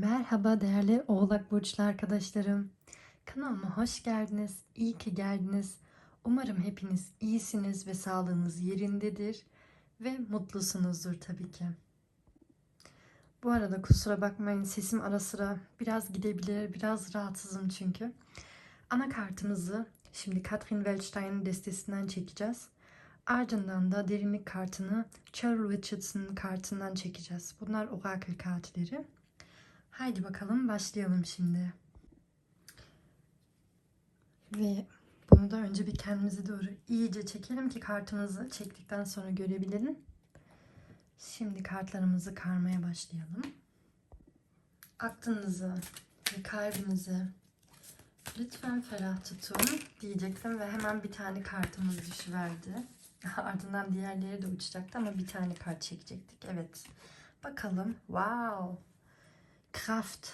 Merhaba değerli Oğlak Burçlu arkadaşlarım. Kanalıma hoş geldiniz. İyi ki geldiniz. Umarım hepiniz iyisiniz ve sağlığınız yerindedir ve mutlusunuzdur tabii ki. Bu arada kusura bakmayın sesim ara sıra biraz gidebilir, biraz rahatsızım çünkü. Anakartımızı şimdi Katrin Welstein'in destesinden çekeceğiz. Ardından da derinlik kartını Charles Richardson'ın kartından çekeceğiz. Bunlar orakel kartları. Haydi bakalım başlayalım şimdi. Ve bunu da önce bir kendimize doğru iyice çekelim ki kartımızı çektikten sonra görebilelim. Şimdi kartlarımızı karmaya başlayalım. Aklınızı ve kalbinizi lütfen ferah tutun diyecektim ve hemen bir tane kartımız düşüverdi. Ardından diğerleri de uçacaktı ama bir tane kart çekecektik. Evet. Bakalım. Wow. Kraft.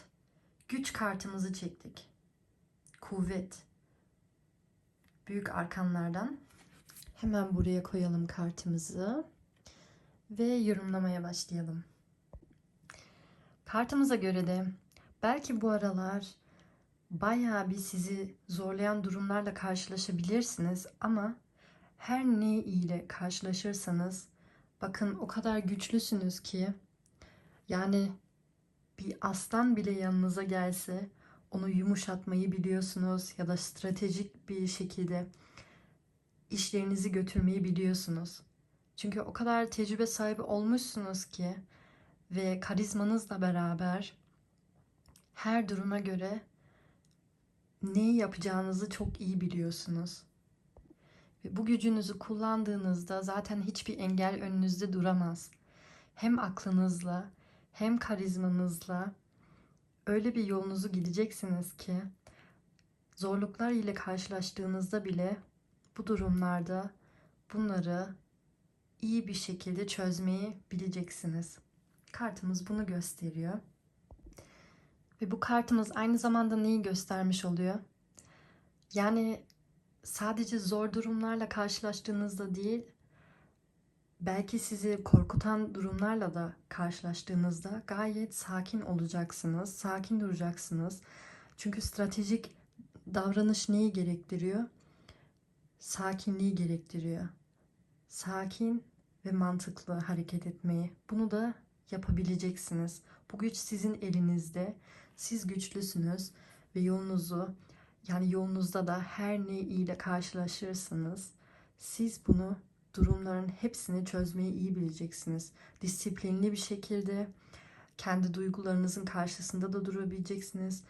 Güç kartımızı çektik. Kuvvet. Büyük arkanlardan. Hemen buraya koyalım kartımızı. Ve yorumlamaya başlayalım. Kartımıza göre de belki bu aralar bayağı bir sizi zorlayan durumlarla karşılaşabilirsiniz ama her ne ile karşılaşırsanız bakın o kadar güçlüsünüz ki yani bir aslan bile yanınıza gelse onu yumuşatmayı biliyorsunuz ya da stratejik bir şekilde işlerinizi götürmeyi biliyorsunuz. Çünkü o kadar tecrübe sahibi olmuşsunuz ki ve karizmanızla beraber her duruma göre neyi yapacağınızı çok iyi biliyorsunuz. Ve bu gücünüzü kullandığınızda zaten hiçbir engel önünüzde duramaz. Hem aklınızla hem karizmanızla öyle bir yolunuzu gideceksiniz ki zorluklar ile karşılaştığınızda bile bu durumlarda bunları iyi bir şekilde çözmeyi bileceksiniz. Kartımız bunu gösteriyor. Ve bu kartımız aynı zamanda neyi göstermiş oluyor? Yani sadece zor durumlarla karşılaştığınızda değil, belki sizi korkutan durumlarla da karşılaştığınızda gayet sakin olacaksınız, sakin duracaksınız. Çünkü stratejik davranış neyi gerektiriyor? Sakinliği gerektiriyor. Sakin ve mantıklı hareket etmeyi. Bunu da yapabileceksiniz. Bu güç sizin elinizde. Siz güçlüsünüz ve yolunuzu yani yolunuzda da her ne ile karşılaşırsanız siz bunu durumların hepsini çözmeyi iyi bileceksiniz. Disiplinli bir şekilde kendi duygularınızın karşısında da durabileceksiniz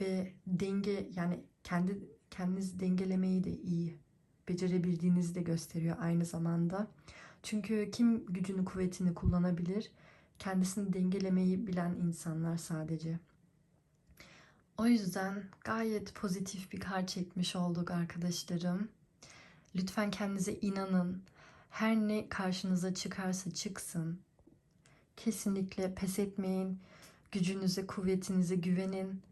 ve denge yani kendi kendinizi dengelemeyi de iyi becerebildiğinizi de gösteriyor aynı zamanda. Çünkü kim gücünü kuvvetini kullanabilir? Kendisini dengelemeyi bilen insanlar sadece. O yüzden gayet pozitif bir kar çekmiş olduk arkadaşlarım. Lütfen kendinize inanın. Her ne karşınıza çıkarsa çıksın. Kesinlikle pes etmeyin. Gücünüze, kuvvetinize güvenin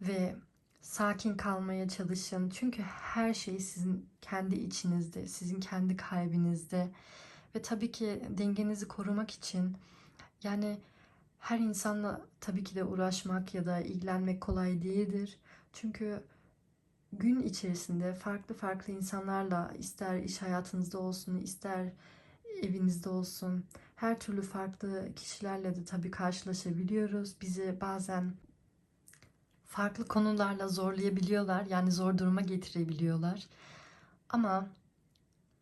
ve sakin kalmaya çalışın. Çünkü her şey sizin kendi içinizde, sizin kendi kalbinizde. Ve tabii ki dengenizi korumak için yani her insanla tabii ki de uğraşmak ya da ilgilenmek kolay değildir. Çünkü gün içerisinde farklı farklı insanlarla ister iş hayatınızda olsun, ister evinizde olsun her türlü farklı kişilerle de tabii karşılaşabiliyoruz. Bizi bazen farklı konularla zorlayabiliyorlar. Yani zor duruma getirebiliyorlar. Ama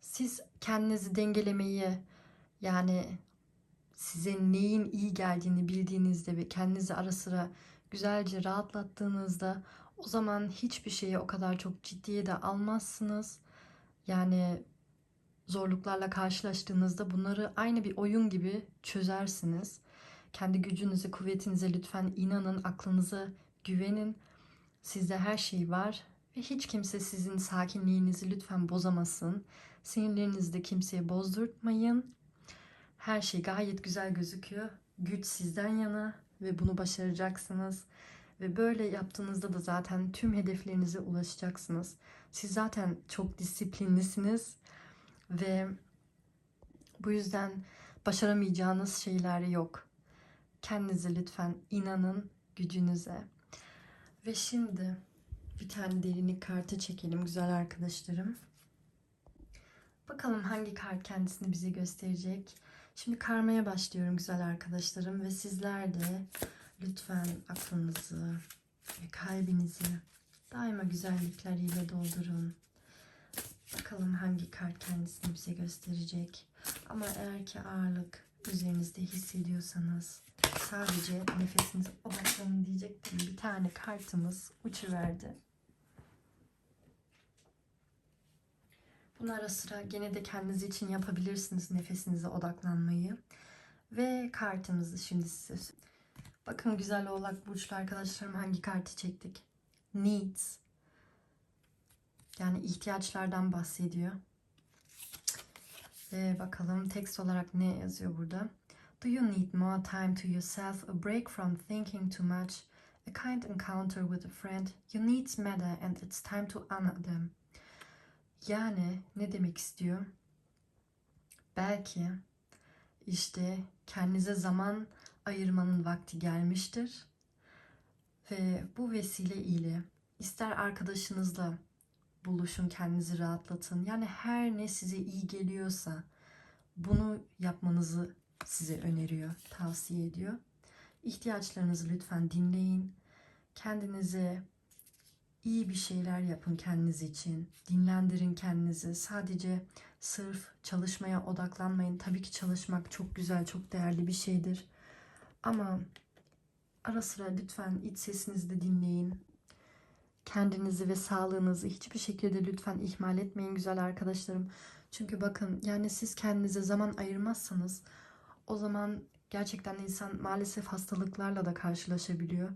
siz kendinizi dengelemeyi yani size neyin iyi geldiğini bildiğinizde ve kendinizi ara sıra güzelce rahatlattığınızda o zaman hiçbir şeyi o kadar çok ciddiye de almazsınız. Yani zorluklarla karşılaştığınızda bunları aynı bir oyun gibi çözersiniz. Kendi gücünüze, kuvvetinize lütfen inanın, aklınıza güvenin. Sizde her şey var ve hiç kimse sizin sakinliğinizi lütfen bozamasın. Sinirlerinizi de kimseye bozdurtmayın. Her şey gayet güzel gözüküyor. Güç sizden yana ve bunu başaracaksınız. Ve böyle yaptığınızda da zaten tüm hedeflerinize ulaşacaksınız. Siz zaten çok disiplinlisiniz ve bu yüzden başaramayacağınız şeyler yok. Kendinize lütfen inanın, gücünüze. Ve şimdi bir tane derinlik kartı çekelim güzel arkadaşlarım. Bakalım hangi kart kendisini bize gösterecek. Şimdi karmaya başlıyorum güzel arkadaşlarım ve sizler de lütfen aklınızı ve kalbinizi daima güzellikleriyle doldurun. Bakalım hangi kart kendisini bize gösterecek. Ama eğer ki ağırlık üzerinizde hissediyorsanız sadece nefesinize odaklanın diyecektim. Bir tane kartımız uçuverdi. Bunu ara sıra gene de kendiniz için yapabilirsiniz nefesinize odaklanmayı. Ve kartımızı şimdi size. Bakın güzel oğlak burçlu arkadaşlarım hangi kartı çektik? Needs. Yani ihtiyaçlardan bahsediyor. Ve bakalım tekst olarak ne yazıyor burada? Do you need more time to yourself, a break from thinking too much, a kind encounter with a friend? Your needs matter and it's time to honor them. Yani ne demek istiyor? Belki işte kendinize zaman ayırmanın vakti gelmiştir. Ve bu vesile ile ister arkadaşınızla buluşun, kendinizi rahatlatın. Yani her ne size iyi geliyorsa bunu yapmanızı size öneriyor, tavsiye ediyor. İhtiyaçlarınızı lütfen dinleyin. Kendinize iyi bir şeyler yapın kendiniz için. Dinlendirin kendinizi. Sadece sırf çalışmaya odaklanmayın. Tabii ki çalışmak çok güzel, çok değerli bir şeydir. Ama ara sıra lütfen iç sesinizi de dinleyin. Kendinizi ve sağlığınızı hiçbir şekilde lütfen ihmal etmeyin güzel arkadaşlarım. Çünkü bakın yani siz kendinize zaman ayırmazsanız o zaman gerçekten insan maalesef hastalıklarla da karşılaşabiliyor.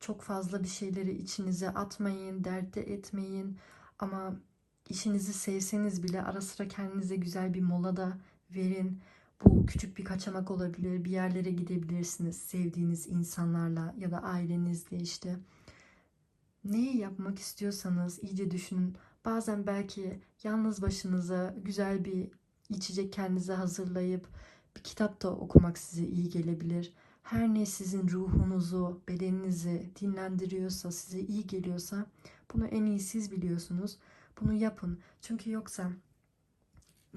Çok fazla bir şeyleri içinize atmayın, dertte etmeyin. Ama işinizi sevseniz bile ara sıra kendinize güzel bir mola da verin. Bu küçük bir kaçamak olabilir. Bir yerlere gidebilirsiniz sevdiğiniz insanlarla ya da ailenizle işte. Neyi yapmak istiyorsanız iyice düşünün. Bazen belki yalnız başınıza güzel bir içecek kendinize hazırlayıp bir kitap da okumak size iyi gelebilir. Her ne sizin ruhunuzu, bedeninizi dinlendiriyorsa, size iyi geliyorsa bunu en iyi siz biliyorsunuz. Bunu yapın. Çünkü yoksa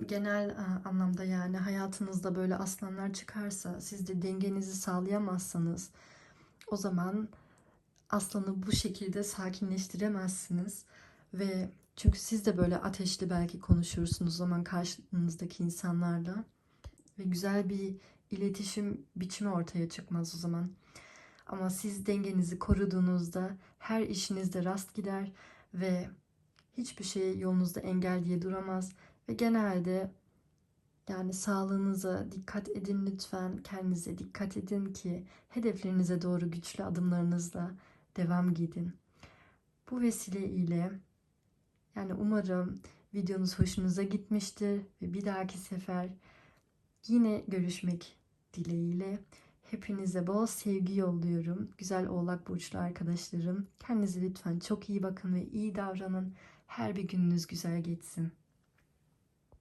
genel e, anlamda yani hayatınızda böyle aslanlar çıkarsa siz de dengenizi sağlayamazsanız o zaman aslanı bu şekilde sakinleştiremezsiniz. Ve çünkü siz de böyle ateşli belki konuşursunuz o zaman karşınızdaki insanlarla. Ve güzel bir iletişim biçimi ortaya çıkmaz o zaman. Ama siz dengenizi koruduğunuzda her işinizde rast gider ve hiçbir şey yolunuzda engel diye duramaz ve genelde yani sağlığınıza dikkat edin lütfen. Kendinize dikkat edin ki hedeflerinize doğru güçlü adımlarınızla devam gidin. Bu vesile ile yani umarım videonuz hoşunuza gitmiştir ve bir dahaki sefer yine görüşmek dileğiyle hepinize bol sevgi yolluyorum. Güzel Oğlak burçlu arkadaşlarım. Kendinize lütfen çok iyi bakın ve iyi davranın. Her bir gününüz güzel geçsin.